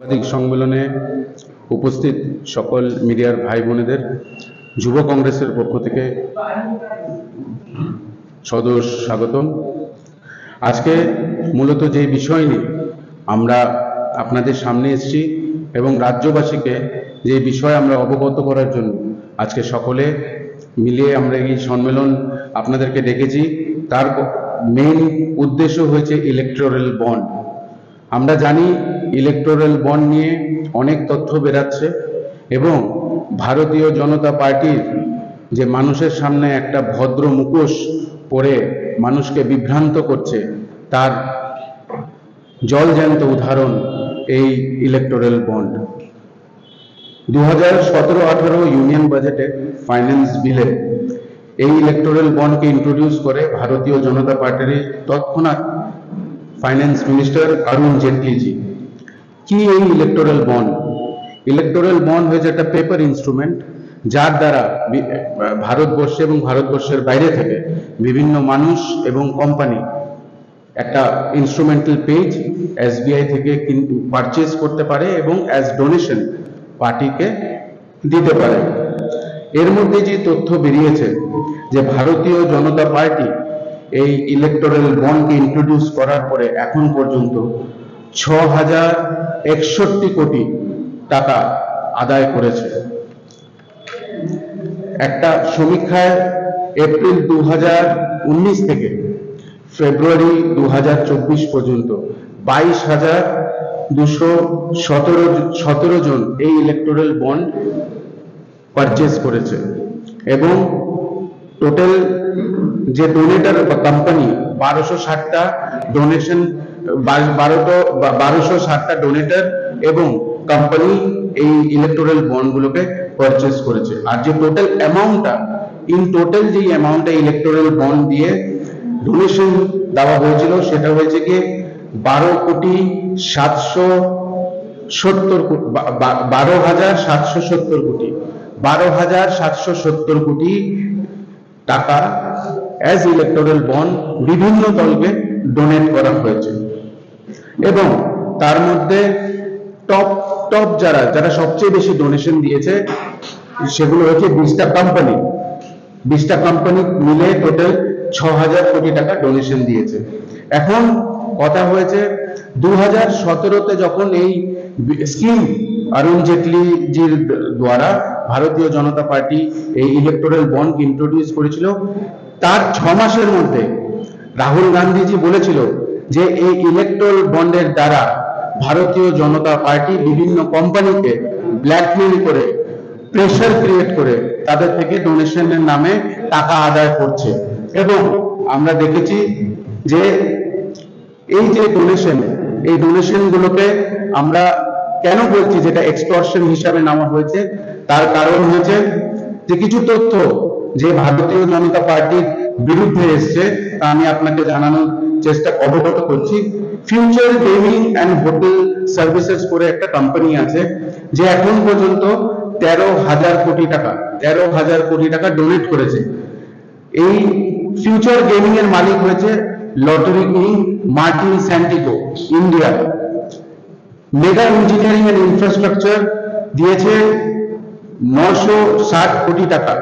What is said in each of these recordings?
সাংবাদিক সম্মেলনে উপস্থিত সকল মিডিয়ার ভাই বোনেদের, যুব কংগ্রেসের পক্ষ থেকে সদর স্বাগতম। আজকে মূলত যে বিষয় নিয়ে আমরা আপনাদের সামনে এসেছি এবং রাজ্যবাসীকে যে বিষয় আমরা অবগত করার জন্য আজকে সকলে মিলিয়ে আমরা এই সম্মেলন আপনাদেরকে ডেকেছি, তার মেইন উদ্দেশ্য হয়েছে ইলেকট্রাল বন্ড আমরা জানি ইলেকটোরাল বন্ড নিয়ে অনেক তথ্য বেরাচ্ছে এবং ভারতীয় জনতা পার্টির যে মানুষের সামনে একটা ভদ্র মুখোশ পরে মানুষকে বিভ্রান্ত করছে, তার জলজ্যান্ত উদাহরণ এই ইলেকটোরাল বন্ড দু হাজার সতেরো আঠারো ইউনিয়ন বাজেটে ফাইন্যান্স বিলে এই ইলেকটোরাল বন্ডকে ইন্ট্রোডিউস করে ভারতীয় জনতা পার্টির তৎক্ষণাৎ ফাইন্যান্স মিনিস্টার অরুণ জেটলিজি কি এই ইলেকটোরাল বন্ড ইলেকটোরাল বন্ড হয়েছে একটা পেপার ইনস্ট্রুমেন্ট যার দ্বারা ভারতবর্ষে এবং ভারতবর্ষের বাইরে থেকে বিভিন্ন মানুষ এবং কোম্পানি একটা ইনস্ট্রুমেন্টাল পেজ এসবিআই থেকে পারচেজ করতে পারে এবং অ্যাজ ডোনেশন পার্টিকে দিতে পারে। এর মধ্যে যে তথ্য বেরিয়েছে যে ভারতীয় জনতা পার্টি এই ইলেকটোরাল বন্ডকে ইন্ট্রোডিউস করার পরে এখন পর্যন্ত ছ হাজার একষট্টি কোটি টাকা আদায় করেছে। একটা সমীক্ষায় এপ্রিল দু থেকে ফেব্রুয়ারি দুই হাজার চব্বিশ পর্যন্ত বাইশ হাজার দুশো সতেরো সতেরো জন এই ইলেকটোরাল বন্ড পারচেজ করেছে এবং টোটাল যে ডোনেটার বা কোম্পানি বারোশো ষাটটা ডোনেশন বারোটো বারোশো ষাটটা ডোনেটার এবং কোম্পানি এই ইলেকটোরাল বন্ডগুলোকে পারচেজ করেছে। আর যে টোটাল অ্যামাউন্টটা ইন টোটাল যে অ্যামাউন্টটা ইলেকটোরাল বন্ড দিয়ে ডোনেশন দেওয়া হয়েছিল, সেটা হয়েছে কি বারো কোটি সাতশো সত্তর বারো হাজার সাতশো সত্তর কোটি। বারো হাজার সাতশো সত্তর কোটি টাকা অ্যাজ ইলেকটোরাল বন্ড বিভিন্ন দলকে ডোনেট করা হয়েছে। এবং তার মধ্যে টপ টপ যারা যারা সবচেয়ে বেশি ডোনেশন দিয়েছে, সেগুলো হচ্ছে বিশটা কোম্পানি বিশটা কোম্পানি মিলে টোটাল ছ হাজার কোটি টাকা ডোনেশন দিয়েছে। এখন কথা হয়েছে দু হাজার সতেরোতে যখন এই স্কিম অরুণ জেটলিজির দ্বারা ভারতীয় জনতা পার্টি এই ইলেকটোরাল বন্ড ইন্ট্রোডিউস করেছিল, তার ছ মাসের মধ্যে রাহুল গান্ধীজি বলেছিল যে এই ইলেকট্রাল বন্ডের দ্বারা ভারতীয় জনতা পার্টি বিভিন্ন কোম্পানিকে ব্ল্যাকমেল করে প্রেশার ক্রিয়েট করে, তাদের থেকে ডোনেশনের নামে টাকা আদায় করছে। এবং আমরা দেখেছি যে এই যে ডোনেশন এই ডোনেশন গুলোকে আমরা কেন বলছি? যেটা এক্সটর্শন হিসাবে নেওয়া হয়েছে, তার কারণ হয়েছে যে কিছু তথ্য যে ভারতীয় জনতা পার্টির বিরুদ্ধে এসছে, তা আমি আপনাকে জানানোর চেষ্টা অবগত করছি। Future gaming and hotel services করে একটা কোম্পানি আছে, যে এখন পর্যন্ত তেরো হাজার কোটি টাকা, তেরো হাজার কোটি টাকা ডোনেট করেছে। এই ফিউচার গেমিং এর মালিক হয়েছে lottery king Martin Santiago India mega engineering and infrastructure দিয়েছে নশো ষাট কোটি টাকা।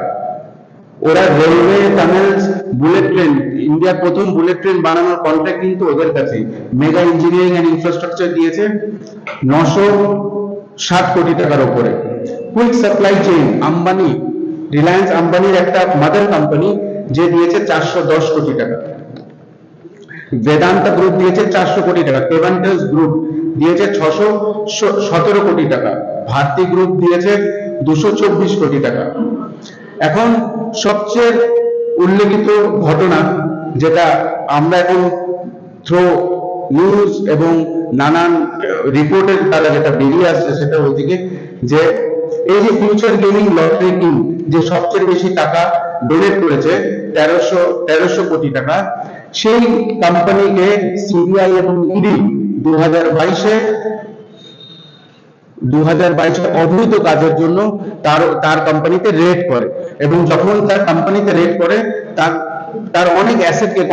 ওরা রেলওয়ে টানেলস বুলেট ট্রেন ইন্ডিয়ার প্রথম বুলেট ট্রেন বানানোর কন্ট্রাক্ট কিন্তু ওদের কাছে মেগা ইঞ্জিনিয়ারিং এন্ড ইনফ্রাস্ট্রাকচার দিয়েছে নশো ষাট কোটি টাকার উপরে। Quick supply chain Ambani Reliance আম্বানির একটা মাদার কোম্পানি যে দিয়েছে চারশো দশ কোটি টাকা। বেদান্তা গ্রুপ দিয়েছে চারশো কোটি টাকা। পেভান্টাস গ্রুপ দিয়েছে ছশো সতেরো কোটি টাকা। ভারতী গ্রুপ দিয়েছে দুশো চব্বিশ কোটি টাকা। এখন সবচেয়ে উল্লেখিত ঘটনা যেটা আমরা এখন থ্রো নিউজ এবং নানান রিপোর্টের দ্বারা যেটা বেরিয়ে আসছে সেটা ওইদিকে, যে এই যে ফিউচার গেমিং লটারি কিং যে সবচেয়ে বেশি টাকা ডোনেট করেছে, তেরোশো তেরোশো কোটি টাকা, সেই কোম্পানিকে সিবিআই এবং ইডি দু হাজার বাইশে অবৈধ কাজের জন্য তার তার কোম্পানিতে রেড করে এবং যখন তার কোম্পানিতে রেড করে তার তার অনেক অ্যাসেটকে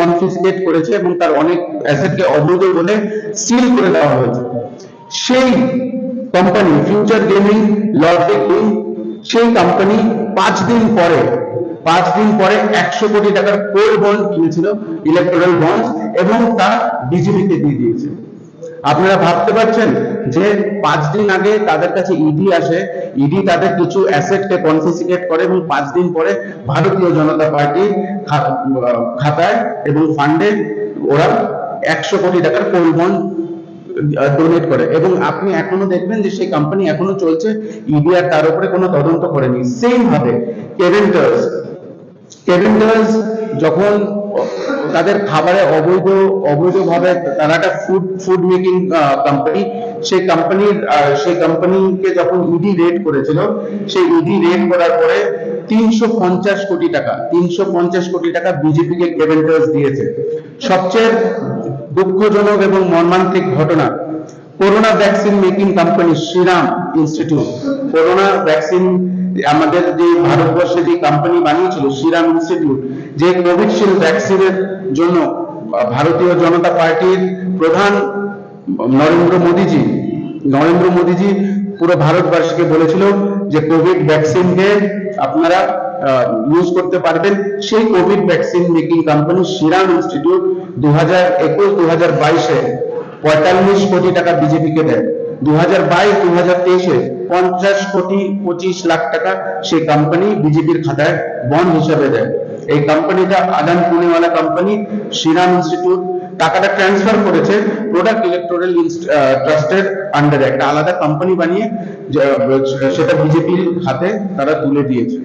করেছে এবং তার অনেক অ্যাসেটকে অবৈধ বলে সিল করে দেওয়া হয়েছে। সেই কোম্পানি ফিউচার গেমিং লজিক সেই কোম্পানি পাঁচ দিন পরে, পাঁচ দিন পরে একশো কোটি টাকার কোর বন্ড কিনেছিল ইলেকট্রাল বন্ড এবং তা বিজেপিকে দিয়ে দিয়েছে। আপনারা ভাবতে পারছেন যে পাঁচ দিন আগে তাদের কাছে ইডি আসে ইডি তাদের কিছু অ্যাসেটকে কনফিসিকেট করে এবং পাঁচ দিন পরে ভারতীয় জনতা আহ, খাতায় এবং ফান্ডে ওরা একশো কোটি টাকার বন্ড ডোনেট করে। এবং আপনি এখনও দেখবেন যে সেই কোম্পানি এখনও চলছে ইডি আর তার উপরে কোনো তদন্ত করেনি। সেম ভাবে কেভেন্টার্স কেভেন্টার্স যখন তাদের খাবারে অবৈধ, অবৈধভাবে তারা একটা ফুড ফুড মেকিং কোম্পানি সেই কোম্পানির সেই কোম্পানিকে যখন ইডি রেড করেছিল, সেই ইডি রেড করার পরে তিনশো পঞ্চাশ কোটি টাকা, তিনশো পঞ্চাশ কোটি টাকা বিজেপিকে কেভেন্টার্স দিয়েছে। সবচেয়ে দুঃখজনক এবং মর্মান্তিক ঘটনা corona vaccine making company Serum Institute corona vaccine আমাদের যে ভারতবর্ষে যে কোম্পানি বানিয়েছিল শ্রীরাম ইনস্টিটিউট যে কোভিডশিল্ড ভ্যাকসিনের জন্য ভারতীয় জনতা পার্টির প্রধান নরেন্দ্র মোদীজি নরেন্দ্র মোদীজি পুরো ভারতবর্ষকে বলেছিল যে কোভিড ভ্যাকসিনকে আপনারা ইউজ করতে পারবেন। সেই Covid vaccine making company Serum Institute দু হাজার একুশ দু হাজার বাইশে পঁয়তাল্লিশ কোটি টাকা বিজেপিকে দেয়। দু হাজার বাইশ দু হাজার তেইশে পঞ্চাশ কোটি পঁচিশ লাখ টাকা সেই কোম্পানি বিজেপির খাতায় বন্ড হিসাবে দেয়। এই কোম্পানিটা Adar Poonawalla company Serum Institute টাকাটা ট্রান্সফার করেছে প্রোডাক্ট ইলেকট্রোরাল ট্রাস্টের আন্ডারে একটা আলাদা কোম্পানি বানিয়ে সেটা বিজেপির হাতে তারা তুলে দিয়েছে।